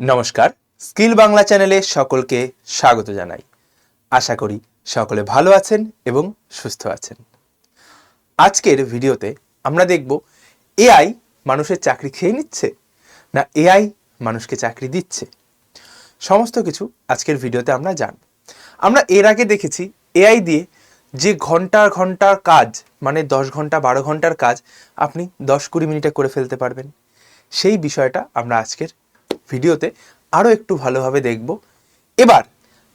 নমস্কার। স্কিল বাংলা চ্যানেলে সকলকে স্বাগত জানাই। আশা করি সকলে ভালো আছেন এবং সুস্থ আছেন। আজকের ভিডিওতে আমরা দেখব, এআই মানুষের চাকরি খেয়ে নিচ্ছে না এআই মানুষকে চাকরি দিচ্ছে? সমস্ত কিছু আজকের ভিডিওতে আমরা জানব। আমরা এর আগে দেখেছি, এআই দিয়ে যে ঘণ্টার ঘণ্টার কাজ মানে দশ ঘণ্টা, বারো ঘণ্টার কাজ আপনি দশ কুড়ি মিনিটে করে ফেলতে পারবেন। সেই বিষয়টা আমরা আজকের ভিডিওতে আরও একটু ভালোভাবে দেখব। এবার,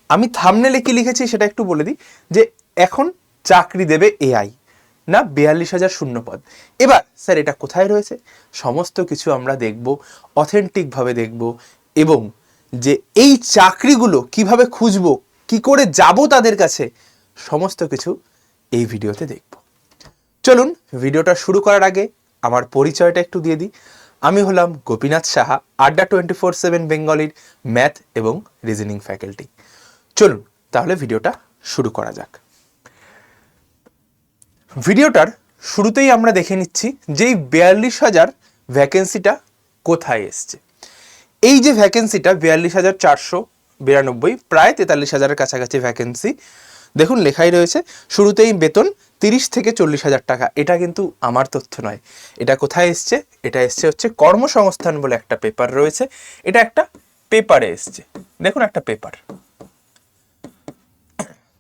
আমি থামনেলে কি লিখেছি সেটা একটু বলে দিই যে এখন চাকরি দেবে এআই না বিয়াল্লিশ হাজার শূন্য পদ। এবার, স্যার, এটা কোথায় রয়েছে? সমস্ত কিছু আমরা দেখব অথেন্টিকভাবে দেখব এবং যে এই চাকরিগুলো কীভাবে খুঁজবো, কি করে যাব তাদের কাছে, সমস্ত কিছু এই ভিডিওতে দেখব। চলুন, ভিডিওটা শুরু করার আগে আমার পরিচয়টা একটু দিয়ে দিই। আমি হলাম Gopinath Saha, Adda twenty four seven বেঙ্গলির math এবং রিজনিং ফ্যাকাল্টি চলুন, তাহলে ভিডিওটা শুরু করা যাক। ভিডিওটার শুরুতেই আমরা দেখে নিচ্ছি যে এই বিয়াল্লিশ হাজার ভ্যাকেন্সিটা কোথায় এসছে। এই যে ভ্যাকেন্সিটা বিয়াল্লিশ হাজার চারশো বিরানব্বই, প্রায় তেতাল্লিশ হাজারের কাছাকাছি ভ্যাকেন্সি দেখুন, লেখাই রয়েছে, শুরুতেই বেতন তিরিশ থেকে চল্লিশ হাজার টাকা। এটা কিন্তু আমার তথ্য নয়। এটা কোথায় এসছে? এটা এসছে হচ্ছে কর্মসংস্থান বলে একটা পেপার রয়েছে। এটা একটা পেপারে এসছে। দেখুন, একটা পেপার।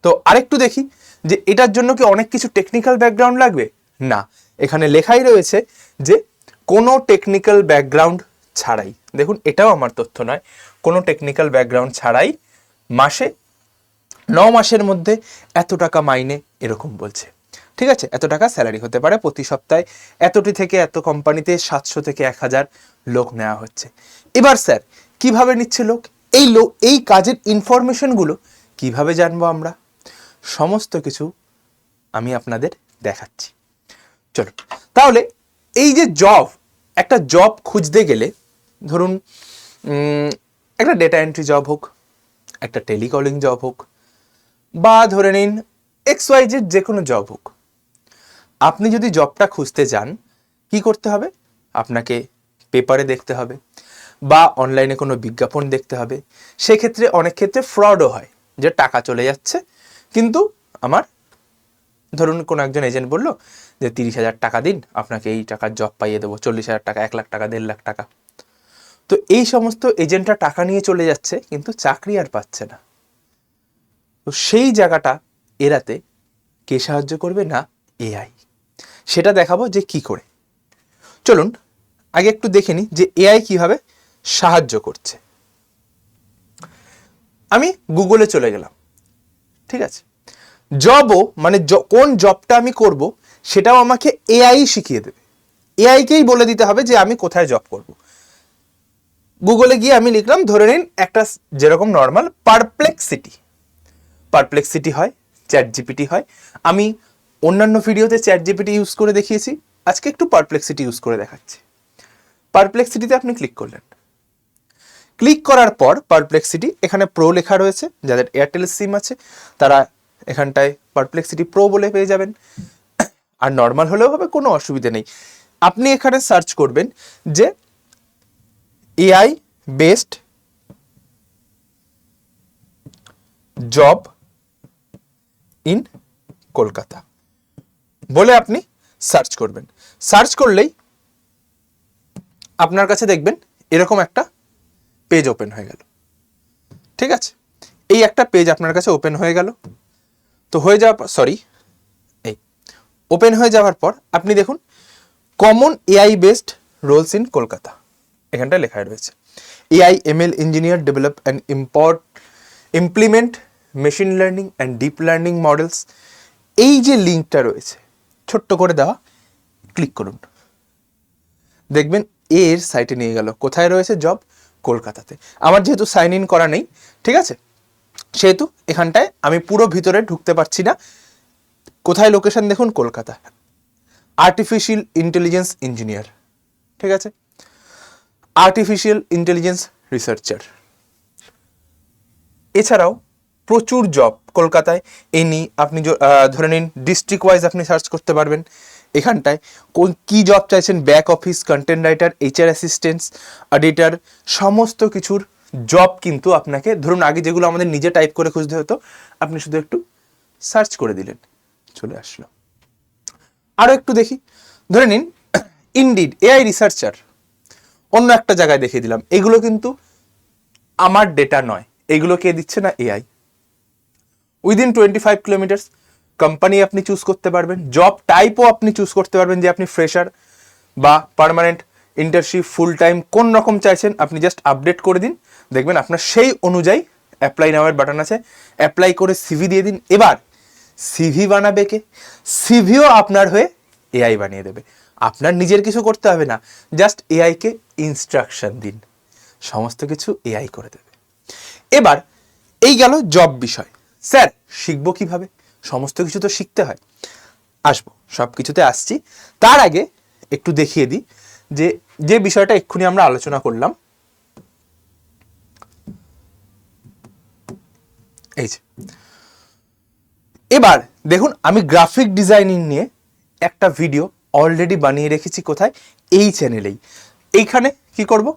তো আরেকটু দেখি যে এটার জন্য কি অনেক কিছু টেকনিক্যাল ব্যাকগ্রাউন্ড লাগবে? না। এখানে লেখাই রয়েছে যে কোনো টেকনিক্যাল ব্যাকগ্রাউন্ড ছাড়াই। দেখুন, এটাও আমার তথ্য নয়। কোনো টেকনিক্যাল ব্যাকগ্রাউন্ড ছাড়াই মাসে ন মাসের মধ্যে এত টাকা মাইনে এরকম বলছে। ঠিক আছে? এত টাকা স্যালারি হতে পারে প্রতি সপ্তাহে। এতটি থেকে এত কোম্পানিতে সাতশো থেকে এক হাজার লোক নেওয়া হচ্ছে। এবার স্যার, কীভাবে নিচ্ছে লোক? এই লোক এই কাজের ইনফরমেশনগুলো কীভাবে জানব আমরা? সমস্ত কিছু আমি আপনাদের দেখাচ্ছি। চলো তাহলে এই যে জব একটা জব খুঁজতে গেলে ধরুন একটা ডেটা এন্ট্রি জব হোক, একটা টেলিকলিং জব হোক বা ধরে নিন এক্স ওয়াই জেড যে কোনো জব হোক। আপনি যদি জবটা খুঁজতে যান, কি করতে হবে? আপনাকে পেপারে দেখতে হবে বা অনলাইনে কোনো বিজ্ঞাপন দেখতে হবে। সেক্ষেত্রে অনেক ক্ষেত্রে ফ্রডও হয় যে টাকা চলে যাচ্ছে। কিন্তু আমার ধরুন কোনো একজন এজেন্ট বলল যে তিরিশ হাজার টাকা দিন, আপনাকে এই টাকার জব পাইয়ে দেবো, চল্লিশ হাজার টাকা, এক লাখ টাকা, দেড় লাখ টাকা। তো এই সমস্ত এজেন্টরা টাকা নিয়ে চলে যাচ্ছে, কিন্তু চাকরি আর পাচ্ছে না। তো সেই জায়গাটা এড়াতে কে সাহায্য করবে না এআই? সেটা দেখাবো যে কি করে। চলুন, আগে একটু দেখে নিই যে এআই কীভাবে সাহায্য করছে। আমি গুগলে চলে গেলাম, ঠিক আছে? জবও মানে কোন জবটা আমি করব সেটাও আমাকে এআই শিখিয়ে দেবে। এআইকেই বলে দিতে হবে যে আমি কোথায় জব করব। গুগলে গিয়ে আমি লিখলাম, ধরে নিন একটা যেরকম নর্মাল পারপ্লেক্সিটি। পারপ্লেক্সিটি হয় চ্যাট জিপিটি হয়। আমি অন্যান্য ভিডিওতে চ্যাট জিপিটি ইউজ করে দেখিয়েছি, আজকে একটু পারপ্লেক্সিটি ইউজ করে দেখাচ্ছি। পারপ্লেক্সিটিতে আপনি ক্লিক করলেন। ক্লিক করার পর পারপ্লেক্সিটি এখানে প্রো লেখা রয়েছে, যাদের এয়ারটেল সিম আছে, তারা এখানটায় পারপ্লেক্সিটি প্রো বলে পেয়ে যাবেন। আর নর্মাল হলেও হবে, কোনো অসুবিধে নেই। আপনি এখানে সার্চ করবেন যে AI best job in Kolkata. বলে আপনি সার্চ করবেন। সার্চ করলেই আপনার কাছে দেখবেন এরকম একটা পেজ ওপেন হয়ে গেল। ঠিক আছে? এই একটা পেজ আপনার কাছে ওপেন হয়ে গেল। তো হয়ে যাওয়ার পর সরি এই, ওপেন হয়ে যাওয়ার পর আপনি দেখুন common AI based roles in Kolkata. এখানটায় লেখা রয়েছে। AI ML engineer develop and import implement machine learning and deep learning models এই যে লিঙ্কটা রয়েছে, ছোট্ট করে দেওয়া ক্লিক করুন। দেখবেন এর সাইটে নিয়ে গেল। কোথায় রয়েছে জব কলকাতাতে। আমার যেহেতু সাইন ইন করা নেই, ঠিক আছে? সেহেতু এখানটায় আমি পুরো ভিতরে ঢুকতে পারছি না। কোথায় লোকেশন দেখুন, কলকাতা। আর্টিফিশিয়াল ইন্টেলিজেন্স ইঞ্জিনিয়ার ঠিক আছে? আর্টিফিশিয়াল ইন্টেলিজেন্স রিসার্চার এছাড়াও প্রচুর জব কলকাতায়। এনি আপনি ধরে নিন ডিস্ট্রিক্ট ওয়াইজ আপনি সার্চ করতে পারবেন। এখানটায় কোন কি জব চাইছেন? Back office content writer HR assistants auditor সমস্ত কিছুর জব কিন্তু আপনাকে, ধরুন আগে যেগুলো আমাদের নিজে টাইপ করে খুঁজতে হতো, আপনি শুধু একটু সার্চ করে দিলেন। চলে আসলো। আরও একটু দেখি। ধরে নিন ইনডিড এআই রিসার্চার অন্য একটা জায়গায় দেখিয়ে দিলাম। এগুলো কিন্তু আমার ডেটা নয়। এগুলো কে দিচ্ছে না? AI within twenty five kilometers company আপনি চুজ করতে পারবেন। জব টাইপও আপনি চুজ করতে পারবেন যে আপনি ফ্রেশার বা পার্মানেন্ট ইন্টার্নশিপ ফুল টাইম কোন রকম চাইছেন, আপনি জাস্ট আপডেট করে দিন। দেখবেন আপনার সেই অনুযায়ী অ্যাপ্লাই নামের বাটন আছে। অ্যাপ্লাই করে সিভি দিয়ে দিন। এবার সিভি বানাবে কে? সিভিও আপনার হয়ে এআই বানিয়ে দেবে। আপনার নিজের কিছু করতে হবে না। জাস্ট এআইকে ইনস্ট্রাকশন দিন। সমস্ত কিছু এআই করে দেবে। এবার এই গেল জব বিষয়। স্যার, শিখব কীভাবে? সমস্ত কিছু তো শিখতে হয়। আসব সব কিছুতে আসছি। তার আগে একটু দেখিয়ে দিই যে যে বিষয়টা এক্ষুনি আমরা আলোচনা করলাম। এই যে। এবার দেখুন, আমি গ্রাফিক ডিজাইনিং নিয়ে একটা ভিডিও অলরেডি বানিয়ে রেখেছি কোথায়? এই চ্যানেলেই। এইখানে কি করব?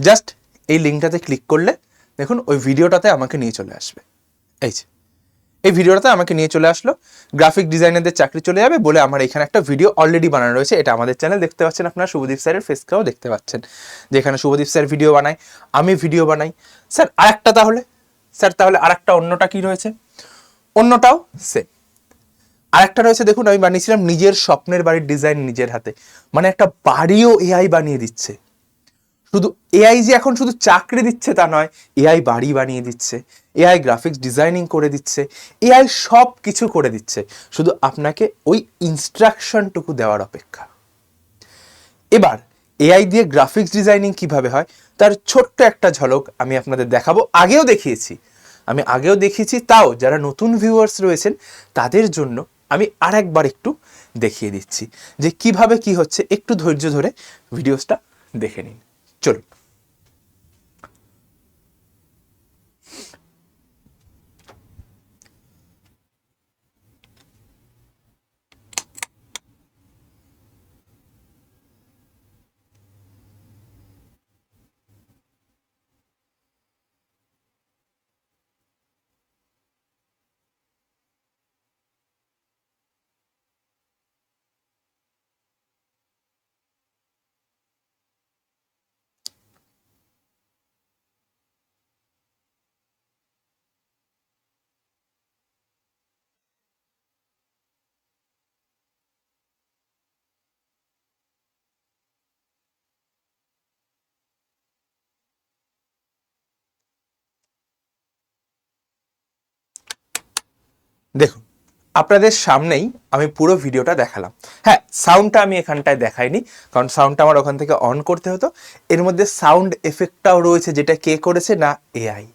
জাস্ট এই লিঙ্কটাতে ক্লিক করলে দেখুন, ওই ভিডিওটাতে আমাকে নিয়ে চলে আসবে। এই যে, এই ভিডিওটাতে আমাকে নিয়ে চলে আসলো। গ্রাফিক ডিজাইনারদের চাকরি চলে যাবে বলে আমার এখানে একটা ভিডিও অলরেডি বানানো রয়েছে। এটা আমাদের চ্যানেল দেখতে পাচ্ছেন আপনারা, শুভদীপ স্যারের ফেসটাও দেখতে পাচ্ছেন। যেখানে শুভদীপ স্যার ভিডিও বানায়, আমি ভিডিও বানাই। স্যার, আরেকটা তাহলে? স্যার, তাহলে আরেকটা অন্যটা কি রয়েছে? অন্যটাও সেম আরেকটা রয়েছে, দেখুন, আমি বানিয়েছিলাম নিজের স্বপ্নের বাড়ির ডিজাইন নিজের হাতে। মানে একটা বাড়িও এআই বানিয়ে দিচ্ছে। শুধু এআই যে এখন শুধু চাকরি দিচ্ছে তা নয় এআই বাড়ি বানিয়ে দিচ্ছে এআই গ্রাফিক্স ডিজাইনিং করে দিচ্ছে এআই সব কিছু করে দিচ্ছে। শুধু আপনাকে ওই ইনস্ট্রাকশনটুকু দেওয়ার অপেক্ষা। এবার এআই দিয়ে গ্রাফিক্স ডিজাইনিং কীভাবে হয়, তার ছোট্ট একটা ঝলক আমি আপনাদের দেখাবো। আগেও দেখিয়েছি। আমি আগেও দেখিয়েছি, তাও যারা নতুন ভিউয়ার্স রয়েছেন, তাদের জন্য আমি আরেকবার একটু দেখিয়ে দিচ্ছি যে কীভাবে কি হচ্ছে, একটু ধৈর্য ধরে ভিডিওসটা দেখে নিন। চলুন দেখুন, আপনাদের সামনেই আমি পুরো ভিডিওটা দেখালাম। হ্যাঁ সাউন্ডটা আমি এখানটায় দেখাইনি, কারণ সাউন্ডটা আমার ওখান থেকে অন করতে হতো। এর মধ্যে সাউন্ড এফেক্টটাও রয়েছে, যেটা কে করেছে না এআই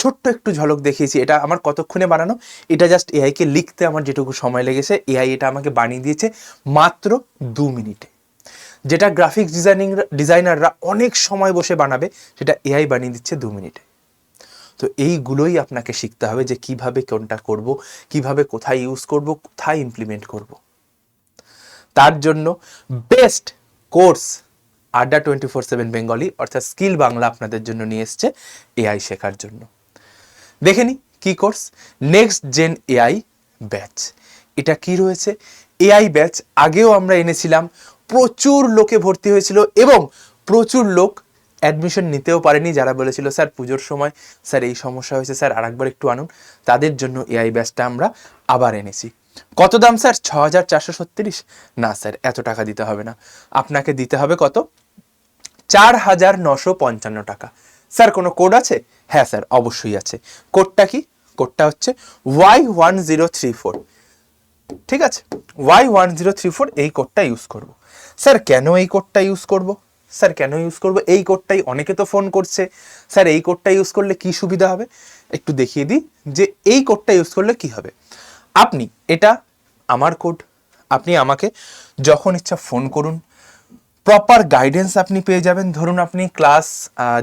ছোট্ট একটু ঝলক দেখিয়েছি, এটা আমার কতক্ষণে বানানো? এটা জাস্ট এআইকে লিখতে আমার যেটুকু সময় লেগেছে এআই এটা আমাকে বানিয়ে দিয়েছে মাত্র দু মিনিটে। যেটা গ্রাফিক্স ডিজাইনিং ডিজাইনাররা অনেক সময় বসে বানাবে, সেটা এআই বানিয়ে দিচ্ছে দু মিনিটে। তো এইগুলোই আপনাকে শিখতে হবে যে কীভাবে কোনটা করব, কীভাবে কোথায় ইউজ করব, কোথায় ইমপ্লিমেন্ট করব। তার জন্য best course Adda twenty four seven Bengali অর্থাৎ স্কিল বাংলা আপনাদের জন্য নিয়ে এসছে এআই শেখার জন্য। দেখে নি কি course next gen AI batch এটা কি রয়েছে? এআই ব্যাচ আগেও আমরা এনেছিলাম, প্রচুর লোকে ভর্তি হয়েছিল এবং প্রচুর লোক অ্যাডমিশন নিতেও পারেনি। যারা বলেছিল, স্যার, পুজোর সময়, স্যার, এই সমস্যা হয়েছে, স্যার, আরেকবার একটু আনুন। তাদের জন্য এআই ব্যাচটা আমরা আবার এনেছি। কত দাম, স্যার? ছ হাজার চারশো না, স্যার, এত টাকা দিতে হবে না। আপনাকে দিতে হবে কত? চার হাজার নশো পঞ্চান্ন টাকা। স্যার, কোনো কোড আছে? হ্যাঁ স্যার, অবশ্যই আছে। কোডটা কি? কোডটা হচ্ছে Y one zero three four. ঠিক আছে? Y one zero three four, এই কোডটা ইউজ করব। স্যার, কেন এই কোডটা ইউজ করব? স্যার, কেন ইউজ করব? এই কোডটাই অনেকে তো ফোন করছে। স্যার, এই কোডটা ইউজ করলে কি সুবিধা হবে? একটু দেখিয়ে দিই যে এই কোডটা ইউজ করলে কি হবে। আপনি এটা আমার কোড আপনি আমাকে যখন ইচ্ছা ফোন করুন। প্রপার গাইডেন্স আপনি পেয়ে যাবেন। ধরুন আপনি ক্লাস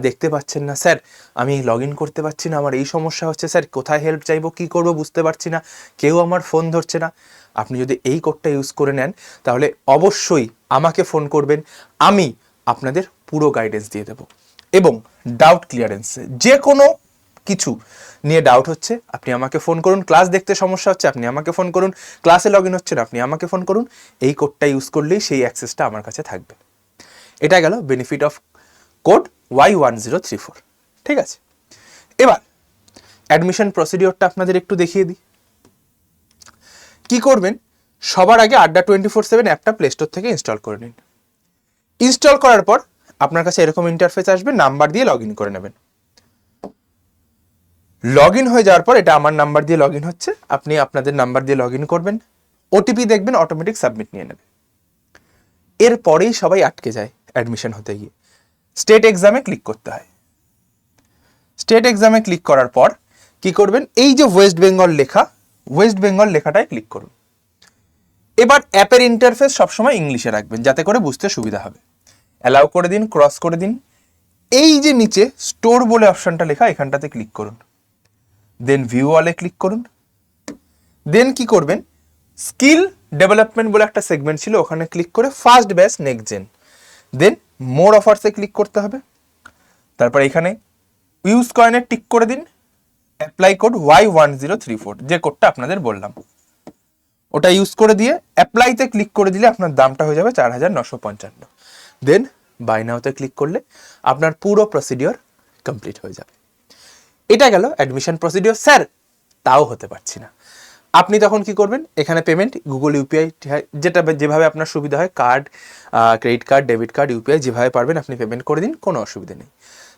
দেখতে পাচ্ছেন না। স্যার, আমি লগ ইন করতে পারছি না। আমার এই সমস্যা হচ্ছে। স্যার, কোথায় হেল্প চাইব? কী করব? বুঝতে পারছি না। কেউ আমার ফোন ধরছে না। আপনি যদি এই কোডটা ইউজ করে নেন, তাহলে অবশ্যই আমাকে ফোন করবেন। আমি আপনাদের পুরো গাইডেন্স দিয়ে দেবো। এবং ডাউট ক্লিয়ারেন্স যে কোনো কিছু নিয়ে ডাউট হচ্ছে, আপনি আমাকে ফোন করুন। ক্লাস দেখতে সমস্যা হচ্ছে, আপনি আমাকে ফোন করুন। ক্লাসে লগ ইন হচ্ছে না আপনি আমাকে ফোন করুন। এই কোডটা ইউজ করলেই সেই অ্যাক্সেসটা আমার কাছে থাকবে। এটা গেল benefit of code Y one zero three four ঠিক আছে? এবার অ্যাডমিশন প্রসিডিওরটা আপনাদের একটু দেখিয়ে দিই। কী করবেন? সবার আগে আড্ডা টোয়েন্টি ফোর সেভেন অ্যাপটা প্লে স্টোর থেকে ইনস্টল করে নিন। ইনস্টল করার পর আপনার কাছে এরকম ইন্টারফেস আসবে নাম্বার দিয়ে লগ ইন করে নেবেন। লগ ইন হয়ে যাওয়ার পর এটা আমার নাম্বার দিয়ে লগ ইন হচ্ছে, আপনি আপনাদের নাম্বার দিয়ে লগ ইন করবেন ওটিপি দেখবেন অটোমেটিক সাবমিট নিয়ে নেবে এরপরেই সবাই আটকে যায় অ্যাডমিশন হতে গিয়ে। স্টেট এক্সামে ক্লিক করতে হয়। স্টেট এক্সামে ক্লিক করার পর কি করবেন? এই যে ওয়েস্ট বেঙ্গল লেখা ওয়েস্ট বেঙ্গল লেখাটায় ক্লিক করুন। এবার অ্যাপের ইন্টারফেস সবসময় ইংলিশে রাখবেন, যাতে করে বুঝতে সুবিধা হবে। অ্যালাউ করে দিন ক্রস করে দিন। এই যে নিচে স্টোর বলে অপশনটা লেখা, এখানটাতে ক্লিক করুন। দেন ভিউ অলে ক্লিক করুন। দেন কি করবেন? স্কিল ডেভেলপমেন্ট বলে একটা সেগমেন্ট ছিল, ওখানে ক্লিক করে first batch next gen then more অফার্সে click করতে হবে। তারপর এখানে ইউজ কয়েনে টিক করে দিন। Apply code Y one zero three four যে কোডটা আপনাদের বললাম। ওটা ইউজ করে দিয়ে অ্যাপ্লাইতে ক্লিক করে দিলে আপনার দামটা হয়ে যাবে চার হাজার নশো পঞ্চান্ন। দেন বাই নাওতে ক্লিক করলে আপনার পুরো প্রসিডিওর কমপ্লিট হয়ে যাবে। এটা গেল অ্যাডমিশন প্রসিডিওর স্যার, তাও হতে পারছি না। আপনি তখন কি করবেন? এখানে পেমেন্ট গুগল ইউপিআই যেটা যেভাবে আপনার সুবিধা হয় card credit card debit card UPI যেভাবে পারবেন আপনি পেমেন্ট করে দিন, কোনো অসুবিধা নেই।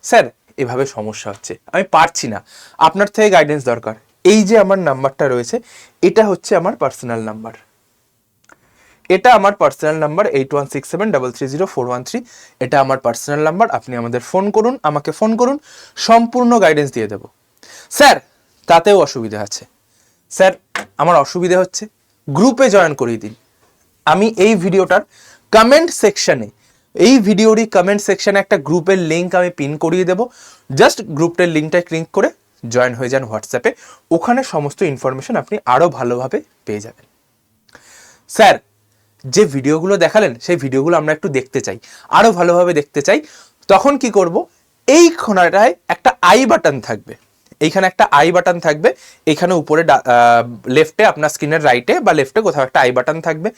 স্যার, এভাবে সমস্যা হচ্ছে। আমি পারছি না। আপনার থেকে গাইডেন্স দরকার। এই যে আমার নাম্বারটা রয়েছে, এটা হচ্ছে আমার পার্সোনাল নাম্বার এটা আমার personal number eight one six seven double three zero four one three এটা আমার পার্সোনাল নাম্বার আপনি আমাদের ফোন করুন, আমাকে ফোন করুন, সম্পূর্ণ গাইডেন্স দিয়ে দেবো। স্যার, তাতেও অসুবিধা আছে। স্যার, আমার অসুবিধা হচ্ছে গ্রুপে জয়েন করিয়ে দিন। আমি এই ভিডিওটার কমেন্ট সেকশানে এই ভিডিওরই কমেন্ট সেকশানে একটা গ্রুপের লিঙ্ক আমি পিন করিয়ে দেবো। জাস্ট গ্রুপটার লিঙ্কটা ক্লিক করে জয়েন হয়ে যান হোয়াটসঅ্যাপে ওখানে সমস্ত ইনফরমেশন আপনি আরও ভালোভাবে পেয়ে যাবেন। স্যার যে ভিডিওগুলো দেখালেন, সেই ভিডিওগুলো আমরা একটু দেখতে চাই আরও ভালোভাবে দেখতে চাই। তখন কি করব? এই কোনাটায় একটা আই বাটন থাকবে। এইখানে একটা আই বাটন থাকবে। এখানে উপরে লেফটে আপনার স্ক্রিনের রাইটে বা লেফটে কোথাও একটা আই বাটন থাকবে।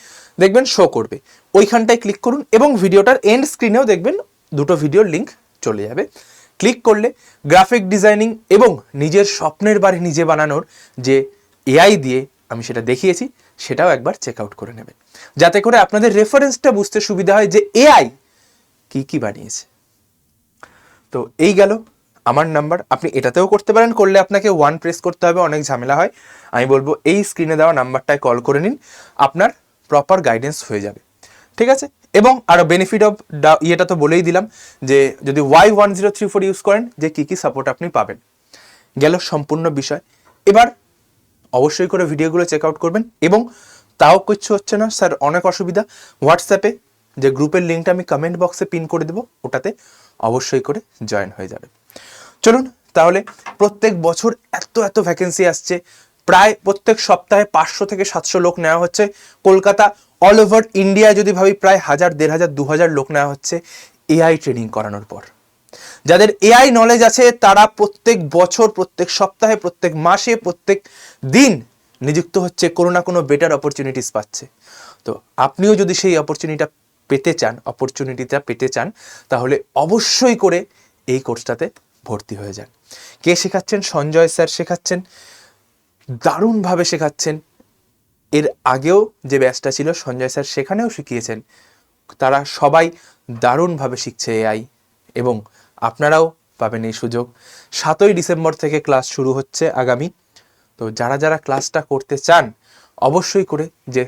দেখবেন শো করবে। ওইখানটায় ক্লিক করুন এবং ভিডিওটার এন্ড স্ক্রিনেও দেখবেন দুটো ভিডিওর লিঙ্ক চলে যাবে। ক্লিক করলে গ্রাফিক ডিজাইনিং এবং নিজের স্বপ্নের বাড়ি নিজে বানানোর যে এআই দিয়ে আমি সেটা দেখিয়েছি, সেটাও একবার চেক আউট করে নেবে যাতে করে আপনাদের রেফারেন্সটা বুঝতে সুবিধা হয় যে এআই কি কি বানিয়েছে। তো এই গেল আমার নাম্বার আপনি এটাতেও করতে পারেন, করলে আপনাকে ওয়ান প্রেস করতে হবে, অনেক ঝামেলা হয়। আমি বলব, এই স্ক্রিনে দেওয়া নাম্বারটায় কল করে নিন, আপনার প্রপার গাইডেন্স হয়ে যাবে। ঠিক আছে? এবং আরও বেনিফিট অফ ইয়েটা তো বলেই দিলাম, যে যদি Y one zero three four use করেন, যে কী কী সাপোর্ট আপনি পাবেন। গেল সম্পূর্ণ বিষয়। এবার অবশ্যই করে ভিডিওগুলো চেক আউট করবেন এবং তাও কিচ্ছু হচ্ছে না। স্যার, অনেক অসুবিধা। হোয়াটসঅ্যাপে যে গ্রুপের লিঙ্কটা আমি কমেন্ট বক্সে পিন করে দেবো, ওটাতে অবশ্যই করে জয়েন হয়ে যাবে। চলুন, তাহলে প্রত্যেক বছর এত এত ভ্যাকেন্সি আসছে। প্রায় প্রত্যেক সপ্তাহে পাঁচশো থেকে সাতশো লোক নেওয়া হচ্ছে। কলকাতা অল ওভার ইন্ডিয়া যদি ভাবি, প্রায় হাজার, দেড় হাজার, দু হাজার লোক নেওয়া হচ্ছে এআই ট্রেনিং করানোর পর। যাদের এআই নলেজ আছে, তারা প্রত্যেক বছর, প্রত্যেক সপ্তাহে, প্রত্যেক মাসে, প্রত্যেক দিন নিযুক্ত হচ্ছে, কোনো না কোনো বেটার অপরচুনিটিস পাচ্ছে। তো আপনিও যদি সেই অপরচুনিটিটা পেতে চান অপরচুনিটিটা পেতে চান, তাহলে অবশ্যই করে এই কোর্সটাতে ভর্তি হয়ে যান। কে শেখাচ্ছেন? সঞ্জয় স্যার শেখাচ্ছেন। দারুণভাবে শেখাচ্ছেন। এর আগেও যে ব্যাচটা ছিল, সঞ্জয় স্যার সেখানেও শিখিয়েছেন। তারা সবাই দারুণভাবে শিখছে এআই এবং আপনারাও পাবেন এই সুযোগ। সাতই ডিসেম্বর থেকে ক্লাস শুরু হচ্ছে আগামী। তো যারা যারা ক্লাসটা করতে চান, অবশ্যই করে যে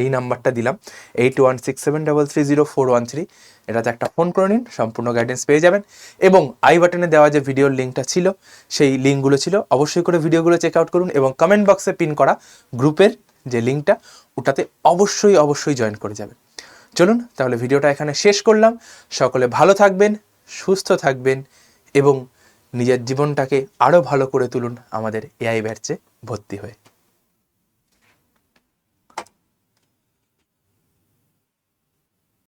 এই নাম্বারটা দিলাম eight one six seven double three zero four one three এটাতে একটা ফোন করে নিন, সম্পূর্ণ গাইডেন্স পেয়ে যাবেন। এবং আই বাটনে দেওয়া যে ভিডিওর লিঙ্কটা ছিল, সেই লিঙ্কগুলো ছিল, অবশ্যই করে ভিডিওগুলো চেক আউট করুন এবং কমেন্ট বক্সে পিন করা গ্রুপের যে লিঙ্কটা ওটাতে অবশ্যই অবশ্যই জয়েন করে যাবেন। চলুন, তাহলে ভিডিওটা এখানে শেষ করলাম। সকলে ভালো থাকবেন, সুস্থ থাকবেন এবং নিজের জীবনটাকে আরও ভালো করে তুলুন আমাদের এআই ব্যাচে ভর্তি হয়ে।